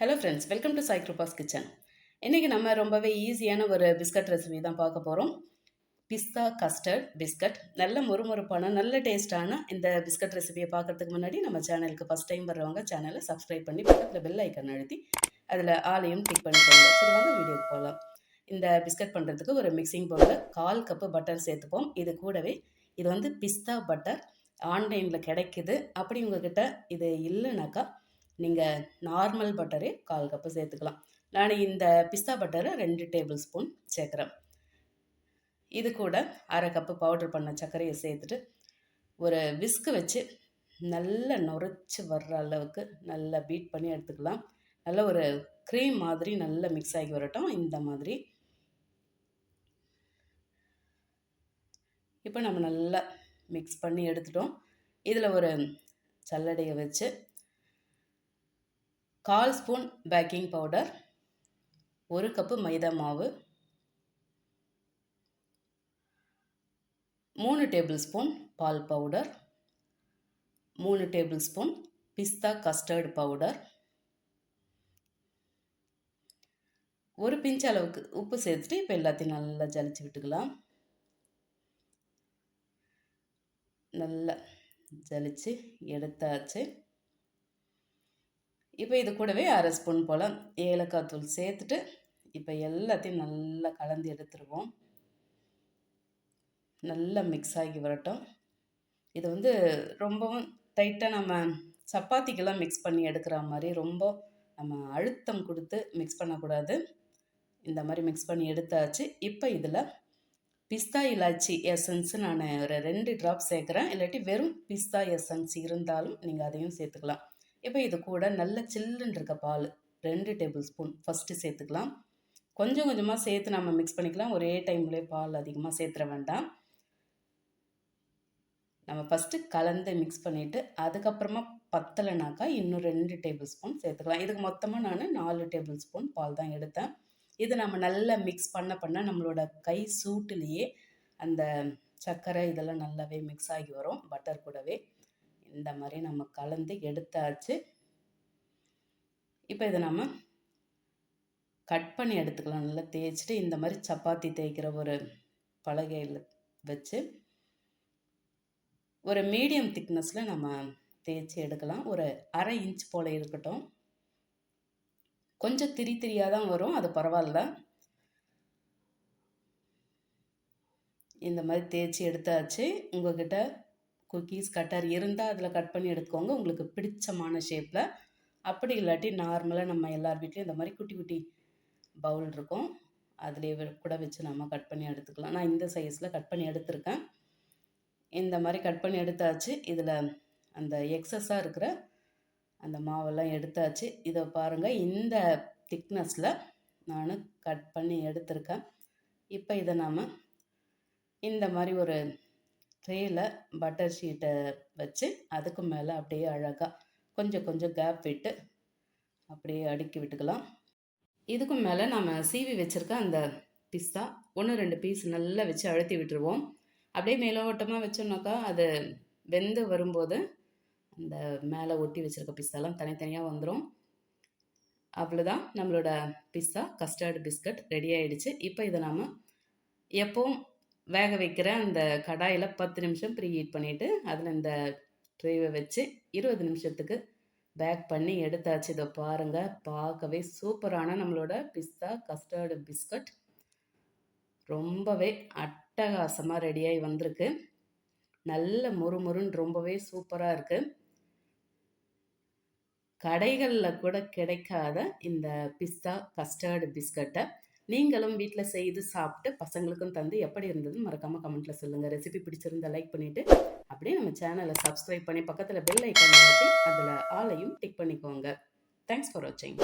Hello friends welcome to சைக்ரோபாஸ் kitchen இன்றைக்கி நம்ம ரொம்பவே ஈஸியான ஒரு பிஸ்கட் ரெசிபி தான் பார்க்க போகிறோம் பிஸ்தா கஸ்டர்ட் பிஸ்கட் நல்ல முறுமுறுப்பான நல்ல டேஸ்ட்டான இந்த பிஸ்கட் ரெசிபியை பார்க்குறதுக்கு முன்னாடி நம்ம சேனலுக்கு ஃபஸ்ட் டைம் வர்றவங்க சேனலை சப்ஸ்கிரைப் பண்ணி பக்கத்தில் பெல் ஐக்கன் அழுத்தி அதில் ஆலையும் கிளிக் பண்ணிக்கோங்க. சரி வாங்க வீடியோக்கு போகலாம் இந்த பிஸ்கட் பண்ணுறதுக்கு ஒரு மிக்சிங் பவுலில் கால் கப்பு பட்டர் சேர்த்துப்போம். இது கூடவே இது வந்து பிஸ்தா பட்டர் ஆன்லைனில் கிடைக்குது. அப்படி உங்ககிட்ட இது இல்லைனாக்கா நீங்கள் நார்மல் பட்டரே கால் கப்பு சேர்த்துக்கலாம். நான் இந்த பிஸ்தா பட்டரை ரெண்டு டேபிள் ஸ்பூன் சேர்க்குறேன். இது கூட அரை கப்பு பவுடர் பண்ண சர்க்கரையை சேர்த்துட்டு ஒரு விஸ்கு வச்சு நல்லா நுரைச்சி வர்ற அளவுக்கு நல்லா பீட் பண்ணி எடுத்துக்கலாம். நல்ல ஒரு க்ரீம் மாதிரி நல்லா மிக்ஸ் ஆகி வரட்டும். இந்த மாதிரி. இப்போ நம்ம நல்லா மிக்ஸ் பண்ணி எடுத்துட்டோம். இதில் ஒரு சல்லடையை வச்சு கால் ஸ்பூன் பேக்கிங் பவுடர் ஒரு கப்பு மைதா மாவு மூணு டேபிள் ஸ்பூன் பால் பவுடர் மூணு டேபிள் ஸ்பூன் பிஸ்தா கஸ்டர்டு பவுடர் ஒரு பிஞ்ச் அளவுக்கு உப்பு சேர்த்துட்டு இப்போ எல்லாத்தையும் நல்லா ஜலிச்சு விட்டுக்கலாம். நல்லா ஜலிச்சு எடுத்தாச்சு. இப்போ இது கூடவே அரை ஸ்பூன் போல் ஏலக்காய் தூள் சேர்த்துட்டு இப்போ எல்லாத்தையும் நல்லா கலந்து எடுத்துருவோம். நல்லா மிக்ஸ் ஆகி வரட்டும். இது வந்து ரொம்பவும் டைட்டாக நம்ம சப்பாத்திக்கெல்லாம் மிக்ஸ் பண்ணி எடுக்கிற மாதிரி ரொம்ப நம்ம அழுத்தம் கொடுத்து மிக்ஸ் பண்ணக்கூடாது. இந்த மாதிரி மிக்ஸ் பண்ணி எடுத்தாச்சு. இப்போ இதில் பிஸ்தா இலாச்சி எசன்ஸ் நான் ஒரு ரெண்டு ட்ராப் சேர்க்குறேன். இல்லாட்டி வெறும் பிஸ்தா எசன்ஸ் இருந்தாலும் நீங்கள் அதையும் சேர்த்துக்கலாம். இப்போ இது கூட நல்ல சில்லுன்னு இருக்க பால். ரெண்டு டேபிள் ஸ்பூன் ஃபஸ்ட்டு சேர்த்துக்கலாம். கொஞ்சம் கொஞ்சமாக சேர்த்து நம்ம மிக்ஸ் பண்ணிக்கலாம். ஒரே டைம்லேயே பால் அதிகமாக சேர்த்துற வேண்டாம். நம்ம ஃபஸ்ட்டு கலந்து மிக்ஸ் பண்ணிவிட்டு அதுக்கப்புறமா பத்தலைனாக்கா இன்னும் ரெண்டு டேபிள் ஸ்பூன் சேர்த்துக்கலாம். இதுக்கு மொத்தமாக நான் நாலு டேபிள் ஸ்பூன் பால் தான் எடுத்தேன். இது நம்ம நல்லா மிக்ஸ் பண்ண பண்ண நம்மளோட கை சூட்டுலேயே அந்த சர்க்கரை இதெல்லாம் நல்லாவே மிக்ஸ் ஆகி வரும். பட்டர் கூடவே. இந்த மாதிரி நம்ம கலந்து எடுத்தாச்சு. இப்போ இதை நம்ம கட் பண்ணி எடுத்துக்கலாம். நல்லா தேய்ச்சிட்டு இந்த மாதிரி சப்பாத்தி தேய்க்கிற ஒரு பலகையில் வச்சு ஒரு மீடியம் திக்னஸில் நம்ம தேய்ச்சி எடுக்கலாம். ஒரு அரை இன்ச் போல் இருக்கட்டும். கொஞ்சம் திரி திரியாக தான் வரும். அது பரவாயில்ல. இந்த மாதிரி தேய்ச்சி எடுத்தாச்சு. உங்கள்கிட்ட குக்கீஸ் கட்டர் இருந்தால் அதில் கட் பண்ணி எடுத்துக்கோங்க. உங்களுக்கு பிடிச்சமான ஷேப்பில் அப்படி இல்லாட்டி நார்மலாக நம்ம எல்லார் வீட்லேயும் இந்த மாதிரி குட்டி குட்டி பவுல் இருக்கும். அதிலே கூட வச்சு நம்ம கட் பண்ணி எடுத்துக்கலாம். நான் இந்த சைஸில் கட் பண்ணி எடுத்திருக்கேன். இந்த மாதிரி கட் பண்ணி எடுத்தாச்சு. இதில் அந்த எக்ஸஸாக இருக்கிற அந்த மாவெல்லாம் எடுத்தாச்சு. இதை பாருங்கள் இந்த திக்னஸில் நான் கட் பண்ணி எடுத்திருக்கேன். இப்போ இதை நாம் இந்த மாதிரி ஒரு ட்ரேயில் பட்டர் ஷீட்டை வச்சு அதுக்கு மேலே அப்படியே அழகாக கொஞ்சம் கொஞ்சம் கேப் விட்டு அப்படியே அடுக்கி விட்டுக்கலாம். இதுக்கும் மேலே நம்ம சீவி வச்சுருக்க அந்த பிஸ்தா ஒன்று ரெண்டு பீஸ் நல்லா வச்சு அழுத்தி விட்டுருவோம். அப்படியே மேலோட்டமாக வச்சோம்னாக்கா அது வெந்து வரும்போது அந்த மேலே ஒட்டி வச்சுருக்க பிஸ்தாலாம் தனித்தனியாக வந்துடும் அவ்வளோதான் நம்மளோட பிஸ்தா கஸ்டர்டு பிஸ்கட் ரெடி ஆகிடுச்சு இப்போ இதை நாம் எப்பவும் வேக வைக்கிற அந்த கடாயில் பத்து நிமிஷம் ப்ரீ ஹீட் பண்ணிவிட்டு அதில் இந்த ட்ரேவை வச்சு இருபது நிமிஷத்துக்கு பேக் பண்ணி எடுத்தாச்சு. இதை பாருங்கள் பார்க்கவே சூப்பரான நம்மளோட பிஸ்தா கஸ்டர்டு பிஸ்கட் ரொம்பவே அட்டகாசமாக ரெடியாகி வந்திருக்கு. நல்ல முறுமுறுன்னு ரொம்பவே சூப்பராக இருக்குது கடைகளில் கூட கிடைக்காத இந்த பிஸ்தா கஸ்டர்டு பிஸ்கட்டை நீங்களும் வீட்டில் செய்து சாப்பிட்டு பசங்களுக்கும் தந்து எப்படி இருந்ததுன்னு மறக்காமல் கமெண்ட்டில் சொல்லுங்கள் ரெசிபி பிடிச்சிருந்தா லைக் பண்ணிவிட்டு அப்படியே நம்ம சேனலை சப்ஸ்கிரைப் பண்ணி பக்கத்தில் பெல் ஐக்கான் அதில் ஆளையும் டிக் பண்ணிக்கோங்க. தேங்க்ஸ் ஃபார் வாட்சிங்